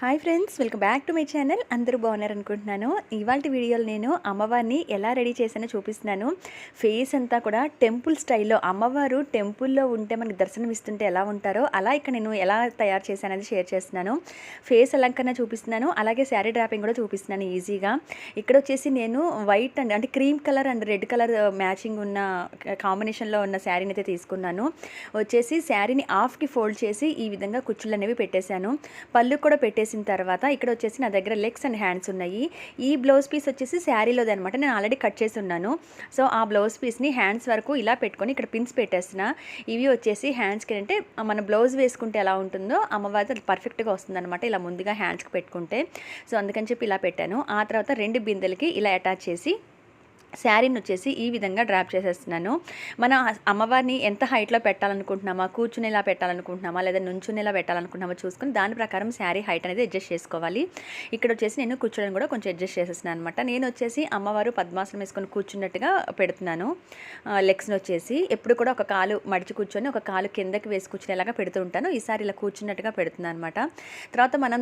Hi friends welcome back to my channel. అందరూ బాగున్నారు అనుకుంటున్నాను ఇవాళ వీడియోలో నేను అమ్మవారిని ఎలా రెడీ చేశానో చూపిస్తున్నాను. ఫేస్ అంతా కూడా టెంపుల్ స్టైల్లో అమ్మవారు టెంపుల్లో ఉంటే మనకి దర్శనం ఇస్తుంటే ఎలా ఉంటారో అలా ఇక్కడ నేను ఎలా తయారు చేశానని షేర్ చేస్తున్నాను. ఫేస్ అలంకరణ చూపిస్తున్నాను అలాగే శారీ డ్రాపింగ్ కూడా చూపిస్తున్నాను ఈజీగా. ఇక్కడ వచ్చేసి నేను వైట్ అండ్ అంటే cream colour and red colour matching ఉన్న కాంబినేషన్లో ఉన్న శారీని అయితే తీసుకున్నాను. వచ్చేసి శారీని హాఫ్కి ఫోల్డ్ చేసి ఈ విధంగా కుచ్చులు అనేవి పెట్టేశాను. పళ్ళు కూడా పెట్టేసి పెట్టేసిన తర్వాత ఇక్కడ వచ్చేసి నా దగ్గర లెగ్స్ అండ్ హ్యాండ్స్ ఉన్నాయి. ఈ బ్లౌజ్ పీస్ వచ్చేసి శారీలోది అనమాట నేను ఆల్రెడీ కట్ చేసి ఉన్నాను. సో ఆ బ్లౌజ్ పీస్ని హ్యాండ్స్ వరకు ఇలా పెట్టుకొని ఇక్కడ పిన్స్ పెట్టేసిన ఇవి వచ్చేసి హ్యాండ్స్కి అంటే మన బ్లౌజ్ వేసుకుంటే ఎలా ఉంటుందో అమ్మవారి అది పర్ఫెక్ట్గా వస్తుందన్నమాట ఇలా ముందుగా హ్యాండ్స్కి పెట్టుకుంటే. సో అందుకని చెప్పి ఇలా పెట్టాను. ఆ తర్వాత రెండు బిందెలకి ఇలా అటాచ్ చేసి శారీని వచ్చేసి ఈ విధంగా డ్రాప్ చేసేస్తున్నాను. మన అమ్మవారిని ఎంత హైట్లో పెట్టాలనుకుంటున్నామా కూర్చునేలా పెట్టాలనుకుంటున్నామా లేదా నుంచునేలా పెట్టాలనుకుంటున్నామా చూసుకుని దాని ప్రకారం శారీ హైట్ అనేది అడ్జస్ట్ చేసుకోవాలి. ఇక్కడ వచ్చేసి నేను కూర్చోడం కూడా కొంచెం అడ్జస్ట్ చేసేస్తున్నాను అనమాట నేను వచ్చేసి అమ్మవారు పద్మాసనం వేసుకొని కూర్చున్నట్టుగా పెడుతున్నాను. లెగ్స్ని వచ్చేసి ఎప్పుడు కూడా ఒక కాలు మడిచి కూర్చొని ఒక కాలు కిందకి వేసి కూర్చునేలాగా పెడుతూ ఉంటాను. ఈసారి ఇలా కూర్చున్నట్టుగా పెడుతున్నాను అనమాట తర్వాత మనం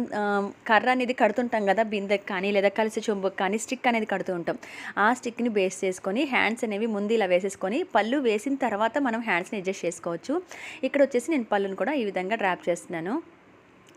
కర్ర అనేది కడుతుంటాం కదా బిందెకి కానీ లేదా కలిసి చెంబుకి కానీ స్టిక్ అనేది కడుతూ ఉంటాం. ఆ స్టిక్ని బేస్ చేసుకొని హ్యాండ్స్ అనేవి ముందు ఇలా వేసేసుకొని పళ్ళు వేసిన తర్వాత మనం హ్యాండ్స్ని అడ్జస్ట్ చేసుకోవచ్చు. ఇక్కడ వచ్చేసి నేను పళ్ళును కూడా ఈ విధంగా డ్రాప్ చేస్తున్నాను.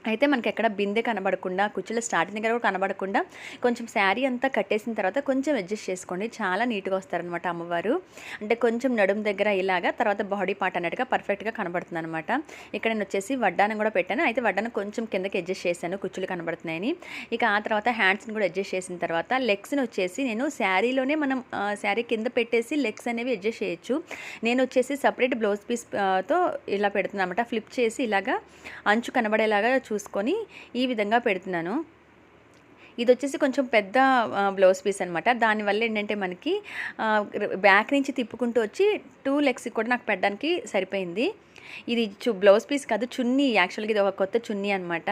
అయితే మనకి ఎక్కడ బిందె కనబడకుండా కుర్చీలో స్టార్టింగ్ దగ్గర కూడా కనబడకుండా కొంచెం శారీ అంతా కట్టేసిన తర్వాత కొంచెం అడ్జస్ట్ చేసుకోండి. చాలా నీట్గా వస్తారనమాట అమ్మవారు. అంటే కొంచెం నడుము దగ్గర ఇలాగా తర్వాత బాడీ పార్ట్ అన్నట్టుగా పర్ఫెక్ట్గా కనబడుతుంది అనమాట ఇక్కడ నేను వచ్చేసి వడ్డానం కూడా పెట్టాను. అయితే వడ్డానం కొంచెం కిందకి అడ్జస్ట్ చేశాను కుచ్చులు కనబడుతున్నాయని. ఇక ఆ తర్వాత హ్యాండ్స్ని కూడా అడ్జస్ట్ చేసిన తర్వాత లెగ్స్ని వచ్చేసి నేను శారీలోనే మనం శారీ కింద పెట్టేసి లెగ్స్ అనేవి అడ్జస్ట్ చేయొచ్చు. నేను వచ్చేసి సపరేట్ బ్లౌజ్ పీస్తో ఇలా పెడుతున్నాను అనమాట ఫ్లిప్ చేసి ఇలాగా అంచు కనబడేలాగా చూసుకొని ఈ విధంగా పెడుతున్నాను. ఇది వచ్చేసి కొంచెం పెద్ద బ్లౌజ్ పీస్ అనమాట దానివల్ల ఏంటంటే మనకి బ్యాక్ నుంచి తిప్పుకుంటూ వచ్చి టూ లెగ్స్కి కూడా నాకు పెట్టడానికి సరిపోయింది. ఇది చు బ్లౌజ్ పీస్ కాదు చున్నీ. యాక్చువల్గా ఇది ఒక కొత్త చున్నీ అనమాట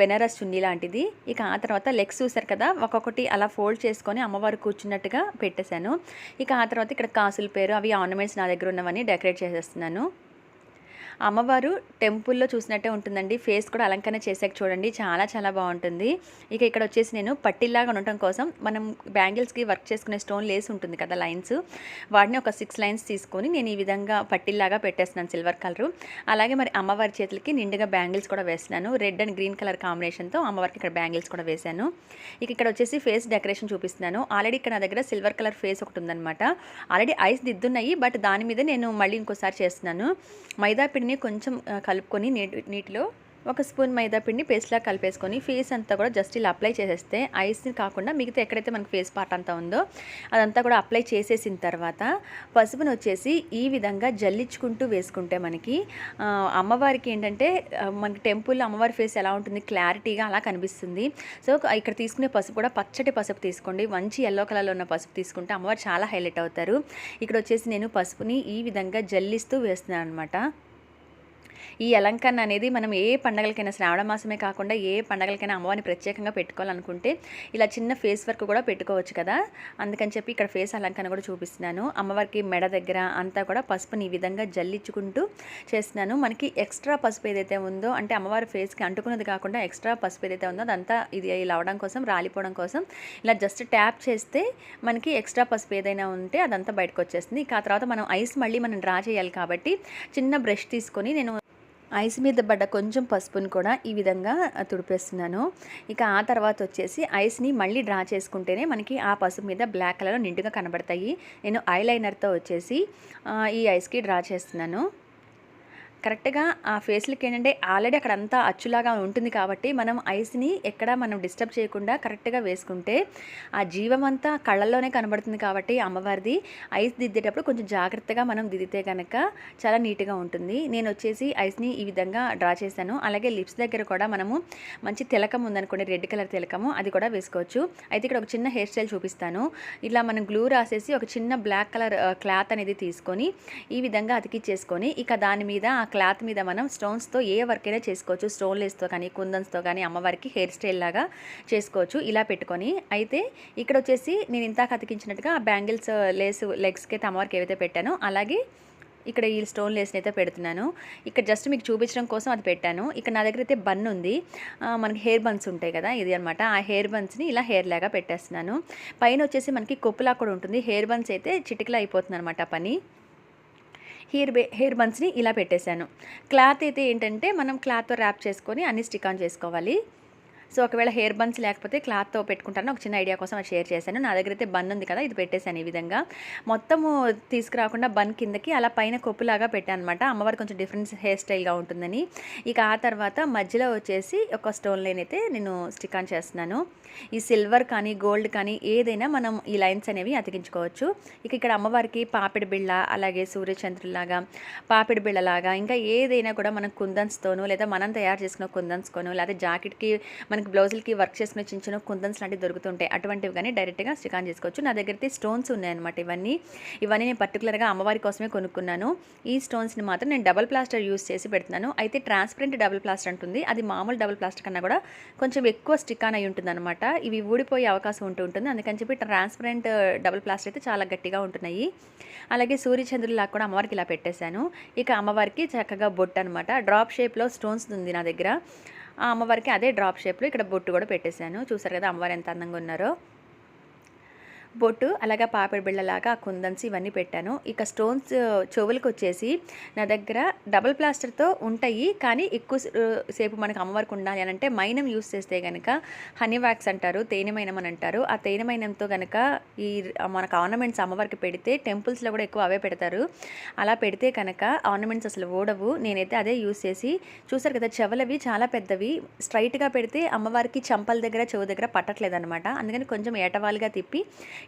బెనారస్ చున్నీ లాంటిది. ఇక ఆ తర్వాత లెగ్స్ చూసారు కదా ఒక్కొక్కటి అలా ఫోల్డ్ చేసుకొని అమ్మవారు కూర్చున్నట్టుగా పెట్టేశాను. ఇక ఆ తర్వాత ఇక్కడ కాసుల పేరు అవి ఆర్నమెంట్స్ నా దగ్గర ఉన్నవన్నీ డెకరేట్ చేసేస్తున్నాను. అమ్మవారు టెంపుల్లో చూసినట్టే ఉంటుందండి. ఫేస్ కూడా అలంకరణ చేసాక చూడండి. చాలా చాలా బాగుంటుంది. ఇక ఇక్కడ వచ్చేసి నేను పట్టిల్లాగా ఉండటం కోసం మనం బ్యాంగిల్స్కి వర్క్ చేసుకునే స్టోన్ లేస్ ఉంటుంది కదా లైన్స్. వాటిని ఒక సిక్స్ లైన్స్ తీసుకొని నేను ఈ విధంగా పట్టిల్లాగా పెట్టేస్తున్నాను సిల్వర్ కలర్. అలాగే మరి అమ్మవారి చేతులకి నిండుగా బ్యాంగిల్స్ కూడా వేస్తున్నాను. రెడ్ అండ్ గ్రీన్ కలర్ కాంబినేషన్తో అమ్మవారికి ఇక్కడ బ్యాంగిల్స్ కూడా వేశాను. ఇక ఇక్కడ వచ్చేసి ఫేస్ డెకరేషన్ చూపిస్తున్నాను. ఆల్రెడీ ఇక్కడ నా దగ్గర సిల్వర్ కలర్ ఫేస్ ఒకటి ఉందన్నమాట. Already ice దిద్దున్నాయి. బట్ దాని మీద నేను మళ్ళీ ఇంకోసారి చేస్తున్నాను. మైదా పిండిని కొంచెం కలుపుకొని నీటి నీటిలో ఒక స్పూన్ మైదా పిండి పేస్ట్లా కలిపేసుకొని ఫేస్ అంతా కూడా జస్ట్ ఇలా అప్లై చేసేస్తే ఐస్ని కాకుండా మిగతా ఎక్కడైతే మనకి ఫేస్ పార్ట్ అంతా ఉందో అదంతా కూడా అప్లై చేసేసిన తర్వాత పసుపును వచ్చేసి ఈ విధంగా జల్లించుకుంటూ వేసుకుంటే మనకి అమ్మవారికి ఏంటంటే మనకి టెంపుల్లో అమ్మవారి ఫేస్ ఎలా ఉంటుంది క్లారిటీగా అలా కనిపిస్తుంది. సో ఇక్కడ తీసుకునే పసుపు కూడా పచ్చటి పసుపు తీసుకోండి. మంచి ఎల్లో కలర్లో ఉన్న పసుపు తీసుకుంటే అమ్మవారు చాలా హైలైట్ అవుతారు. ఇక్కడ వచ్చేసి నేను పసుపుని ఈ విధంగా జల్లిస్తూ వేస్తున్నాను అనమాట ఈ అలంకరణ అనేది మనం ఏ పండగలకైనా శ్రావణ మాసమే కాకుండా ఏ పండగలకైనా అమ్మవారిని ప్రత్యేకంగా పెట్టుకోవాలనుకుంటే ఇలా చిన్న ఫేస్ వర్క్ కూడా పెట్టుకోవచ్చు కదా. అందుకని చెప్పి ఇక్కడ ఫేస్ అలంకరణ కూడా చూపిస్తున్నాను. అమ్మవారికి మెడ దగ్గర అంతా కూడా పసుపుని ఈ విధంగా జల్లించుకుంటూ చేస్తున్నాను. మనకి ఎక్స్ట్రా పసుపు ఏదైతే ఉందో అంటే అమ్మవారి ఫేస్కి అంటుకున్నది కాకుండా ఎక్స్ట్రా పసుపు ఏదైతే ఉందో అదంతా ఇది ఇలా అవడం కోసం రాలిపోవడం కోసం ఇలా జస్ట్ ట్యాప్ చేస్తే మనకి ఎక్స్ట్రా పసుపు ఏదైనా ఉంటే అదంతా బయటకు వచ్చేస్తుంది. ఇక ఆ తర్వాత మనం ఐస్ మళ్ళీ మనం డ్రా చేయాలి కాబట్టి చిన్న బ్రష్ తీసుకొని నేను ఐస్ మీద పడ్డ కొంచెం పసుపుని కూడా ఈ విధంగా తుడిపేస్తున్నాను. ఇక ఆ తర్వాత వచ్చేసి ఐస్ని మళ్ళీ డ్రా చేసుకుంటేనే మనకి ఆ పసుపు మీద బ్లాక్ కలర్ నిండుగా కనబడతాయి. నేను ఐలైనర్తో వచ్చేసి ఈ ఐస్కి డ్రా చేస్తున్నాను. కరెక్ట్గా ఆ ఫేస్లకి ఏంటంటే ఆల్రెడీ అక్కడ అంతా అచ్చులాగా ఉంటుంది కాబట్టి మనం ఐస్ని ఎక్కడ మనం డిస్టర్బ్ చేయకుండా కరెక్ట్గా వేసుకుంటే ఆ జీవం అంతా కళ్ళల్లోనే కనబడుతుంది కాబట్టి అమ్మవారిది ఐస్ దిద్దేటప్పుడు కొంచెం జాగ్రత్తగా మనం దిద్దితే కనుక చాలా నీట్గా ఉంటుంది. నేను వచ్చేసి ఐస్ని ఈ విధంగా డ్రా చేశాను. అలాగే లిప్స్ దగ్గర కూడా మనము మంచి తిలకం ఉందనుకోండి రెడ్ కలర్ తిలకము అది కూడా వేసుకోవచ్చు. అయితే ఇక్కడ ఒక చిన్న హెయిర్ స్టైల్ చూపిస్తాను. ఇలా మనం గ్లూ రాసేసి ఒక చిన్న బ్లాక్ కలర్ క్లాత్ అనేది తీసుకొని ఈ విధంగా అతికిచ్చేసుకొని ఇక దాని మీద ఆ క్లాత్ మీద మనం స్టోన్స్తో ఏ వర్క్ అయినా చేసుకోవచ్చు. స్టోన్లెస్తో కానీ కుందన్స్తో కానీ అమ్మవారికి హెయిర్ స్టైల్ లాగా చేసుకోవచ్చు. ఇలా పెట్టుకొని అయితే ఇక్కడ వచ్చేసి నేను ఇంత కతికించినట్టుగా ఆ బ్యాంగిల్స్ లేస్ లెగ్స్కి అయితే అమ్మవారికి ఏవైతే పెట్టానో అలాగే ఇక్కడ ఈ స్టోన్ లేస్ని అయితే పెడుతున్నాను. ఇక్కడ జస్ట్ మీకు చూపించడం కోసం అది పెట్టాను. ఇక్కడ నా దగ్గర అయితే బన్ ఉంది. మనకి హెయిర్ బన్స్ ఉంటాయి కదా ఇది అనమాట ఆ హెయిర్ బన్స్ని ఇలా హెయిర్ లాగా పెట్టేస్తున్నాను. పైన వచ్చేసి మనకి కొప్పులా కూడా ఉంటుంది. హెయిర్ బన్స్ అయితే చిటికలా అయిపోతుంది అనమాట పని. హెయిర్ బే హెయిర్ బన్స్ని ఇలా పెట్టేశాను. క్లాత్ అయితే ఏంటంటే మనం క్లాత్తో ర్యాప్ చేసుకొని అన్ని స్టిక్ ఆన్ చేసుకోవాలి. సో ఒకవేళ హెయిర్ బన్స్ లేకపోతే క్లాత్తో పెట్టుకుంటాను ఒక చిన్న ఐడియా కోసం అది షేర్ చేశాను. నా దగ్గర అయితే బన్ ఉంది కదా ఇది పెట్టేశాను ఈ విధంగా. మొత్తము తీసుకురాకుండా బన్ కిందకి అలా పైన కొప్పులాగా పెట్టాను అనమాట అమ్మవారు కొంచెం డిఫరెంట్ హెయిర్ స్టైల్గా ఉంటుందని. ఇక ఆ తర్వాత మధ్యలో వచ్చేసి ఒక స్టోన్ లైన్ అయితే నేను స్టిక్ ఆన్ చేస్తున్నాను. ఈ సిల్వర్ కానీ గోల్డ్ కానీ ఏదైనా మనం ఈ లైన్స్ అనేవి అతికించుకోవచ్చు. ఇక ఇక్కడ అమ్మవారికి పాపిడి బిళ్ళ అలాగే సూర్యచంద్రులాగా పాపిడి బిళ్ళలాగా ఇంకా ఏదైనా కూడా మనం కుందన్స్తోనూ లేదా మనం తయారు చేసుకున్న కుందన్స్కోను లేదా జాకెట్కి మనకి బ్లౌజులకి వర్క్ చేసిన చిన్న చిన్న కుందన్స్ లాంటివి దొరుకుతుంటాయి. అటువంటివి కానీ డైరెక్ట్గా స్టికాన్ చేసుకోవచ్చు. నా దగ్గర అయితే స్టోన్స్ ఉన్నాయన్నమాట ఇవన్నీ. ఇవన్నీ నేను పర్టికులర్గా అమ్మవారి కోసమే కొనుక్కున్నాను. ఈ స్టోన్స్ని మాత్రం నేను డబల్ ప్లాస్టర్ యూస్ చేసి పెడుతున్నాను. అయితే ట్రాన్స్పరెంట్ డబల్ ప్లాస్టర్ ఉంటుంది అది మామూలు డబల్ ప్లాస్టర్ కన్నా కూడా కొంచెం ఎక్కువ స్టికాన్ అయి ఉంటుంది అనమాట ఇవి ఊడిపోయే అవకాశం ఉంటూ ఉంటుంది. అందుకని చెప్పి ట్రాన్స్పరెంట్ డబల్ ప్లాస్టర్ అయితే చాలా గట్టిగా ఉంటున్నాయి. అలాగే సూర్యచంద్రులా కూడా అమ్మవారికి ఇలా పెట్టేశాను. ఇక అమ్మవారికి చక్కగా బొట్టు అనమాట డ్రాప్ షేప్లో స్టోన్స్ ఉంది నా దగ్గర. ఆ అమ్మవారికి అదే డ్రాప్ షేప్లో ఇక్కడ బొట్టు కూడా పెట్టేశాను. చూసారు కదా అమ్మవారు ఎంత అందంగా ఉన్నారో. బొట్టు అలాగే పాపిడి బిళ్ళలాగా ఆ కుందన్స్ ఇవన్నీ పెట్టాను. ఇక స్టోన్స్ చెవులకు వచ్చేసి నా దగ్గర డబుల్ ప్లాస్టర్తో ఉంటాయి. కానీ ఎక్కువ సేపు మనకు అమ్మవారికి ఉండాలి అని అంటే మైనం యూస్ చేస్తే కనుక హనీ వ్యాక్స్ అంటారు తేనెమైనం అని అంటారు. ఆ తేనె మైనంతో కనుక ఈ మనకు ఆర్నమెంట్స్ అమ్మవారికి పెడితే టెంపుల్స్లో కూడా ఎక్కువ అవే పెడతారు. అలా పెడితే కనుక ఆర్నమెంట్స్ అసలు ఓడవు నేనైతే అదే యూస్ చేసి చూసారు కదా చెవులవి చాలా పెద్దవి. స్ట్రైట్గా పెడితే అమ్మవారికి చంపల దగ్గర చెవు దగ్గర పట్టట్లేదు అనమాట అందుకని కొంచెం ఏటవాలుగా తిప్పి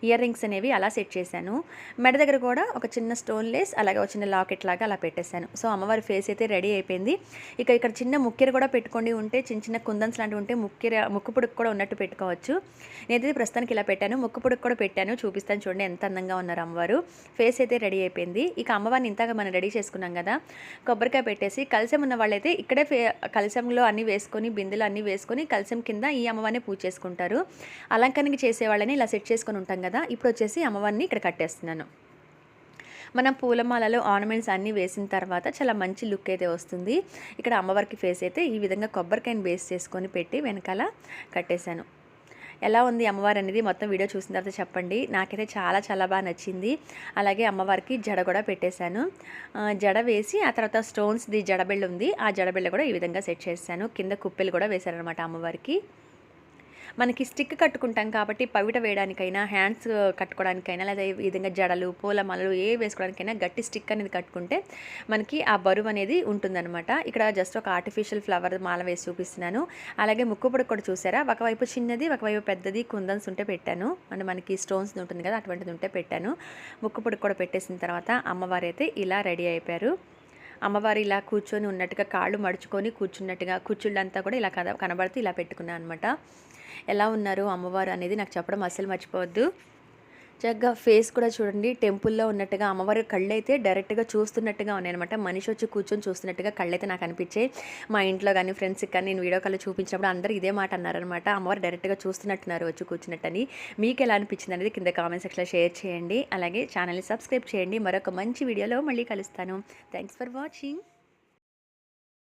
ఇయర్ రింగ్స్ అనేవి అలా సెట్ చేశాను. మెడ దగ్గర కూడా ఒక చిన్న స్టోన్ లేస్ అలాగే ఒక చిన్న లాకెట్ లాగా అలా పెట్టేశాను. సో అమ్మవారి ఫేస్ అయితే రెడీ అయిపోయింది. ఇక ఇక్కడ చిన్న ముక్కెర కూడా పెట్టుకోండి ఉంటే చిన్న చిన్న కుందన్స్ లాంటివి ఉంటే ముక్కెర ముక్కు పుడుకు కూడా ఉన్నట్టు పెట్టుకోవచ్చు. నేనైతే ప్రస్తుతానికి ఇలా పెట్టాను. ముక్కు పుడుకు కూడా పెట్టాను. చూపిస్తాను చూడండి ఎంత అందంగా ఉన్నారు అమ్మవారు. ఫేస్ అయితే రెడీ అయిపోయింది. ఇక అమ్మవారిని ఇంతగా మనం రెడీ చేసుకున్నాం కదా కొబ్బరికాయ పెట్టేసి కలిసం ఉన్న వాళ్ళైతే ఇక్కడే కలిసంలో అన్ని వేసుకొని బిందెలు అన్ని వేసుకొని కలిసం కింద ఈ అమ్మవారిని పూజ చేసుకుంటారు. అలంకరణకి చేసే వాళ్ళని ఇలా సెట్ చేసుకొని ఉంటాం కదా ఇప్పుడు వచ్చేసి అమ్మవారిని ఇక్కడ కట్టేస్తున్నాను. మనం పూలమాలలో ఆర్నమెంట్స్ అన్నీ వేసిన తర్వాత చాలా మంచి లుక్ అయితే వస్తుంది. ఇక్కడ అమ్మవారికి ఫేస్ అయితే ఈ విధంగా కొబ్బరికాయని బేస్ చేసుకొని పెట్టి వెనకాల కట్టేశాను. ఎలా ఉంది అమ్మవారు అనేది మొత్తం వీడియో చూసిన తర్వాత చెప్పండి. నాకైతే చాలా చాలా బాగా నచ్చింది. అలాగే అమ్మవారికి జడ కూడా పెట్టేశాను. జడ వేసి ఆ తర్వాత స్టోన్స్ది జడబిళ్ళ ఉంది ఆ జడబిళ్ళ కూడా ఈ విధంగా సెట్ చేశాను. కింద కుప్పెలు కూడా వేశారనమాట అమ్మవారికి. మనకి స్టిక్ కట్టుకుంటాం కాబట్టి పవిట వేయడానికైనా హ్యాండ్స్ కట్టుకోవడానికైనా లేదా ఈ విధంగా జడలు పూల మలలు ఏ వేసుకోవడానికైనా గట్టి స్టిక్ అనేది కట్టుకుంటే మనకి ఆ బరువు అనేది ఉంటుందన్నమాట. ఇక్కడ జస్ట్ ఒక ఆర్టిఫిషియల్ ఫ్లవర్ మాల వేసి చూపిస్తున్నాను. అలాగే ముక్కుపొడి కూడా చూసారా? ఒకవైపు చిన్నది ఒకవైపు పెద్దది కుందన్స్ ఉంటే పెట్టాను. అంటే మనకి స్టోన్స్ ఉంటుంది కదా అటువంటిది ఉంటే పెట్టాను. ముక్కుపొడి కూడా పెట్టేసిన తర్వాత అమ్మవారు అయితే ఇలా రెడీ అయిపోయారు. అమ్మవారు ఇలా కూర్చొని ఉన్నట్టుగా కాళ్ళు మడుచుకొని కూర్చున్నట్టుగా కూర్చుళ్ళంతా కూడా ఇలా కన కనబడుతూ ఇలా పెట్టుకున్నాను అనమాట ఎలా ఉన్నారు అమ్మవారు అనేది నాకు చెప్పడం అస్సలు మర్చిపోవద్దు. చక్కగా ఫేస్ కూడా చూడండి టెంపుల్లో ఉన్నట్టుగా అమ్మవారి కళ్ళు అయితే డైరెక్ట్గా చూస్తున్నట్టుగా ఉన్నాయన్నమాట. మనిషి వచ్చి కూర్చొని చూస్తున్నట్టుగా కళ్ళైతే నాకు అనిపించాయి. మా ఇంట్లో కానీ ఫ్రెండ్స్కి కానీ నేను వీడియో కాల్ చూపించినప్పుడు అందరూ ఇదే మాట అన్నారనమాట అమ్మవారు డైరెక్ట్గా చూస్తున్నట్టున్నారు వచ్చి కూర్చున్నట్టని. మీకు ఎలా అనిపించింది అనేది కింద కామెంట్ సెక్షన్లో షేర్ చేయండి. అలాగే ఛానల్ని సబ్స్క్రైబ్ చేయండి. మరొక మంచి వీడియోలో మళ్ళీ కలుస్తాను. Thanks for watching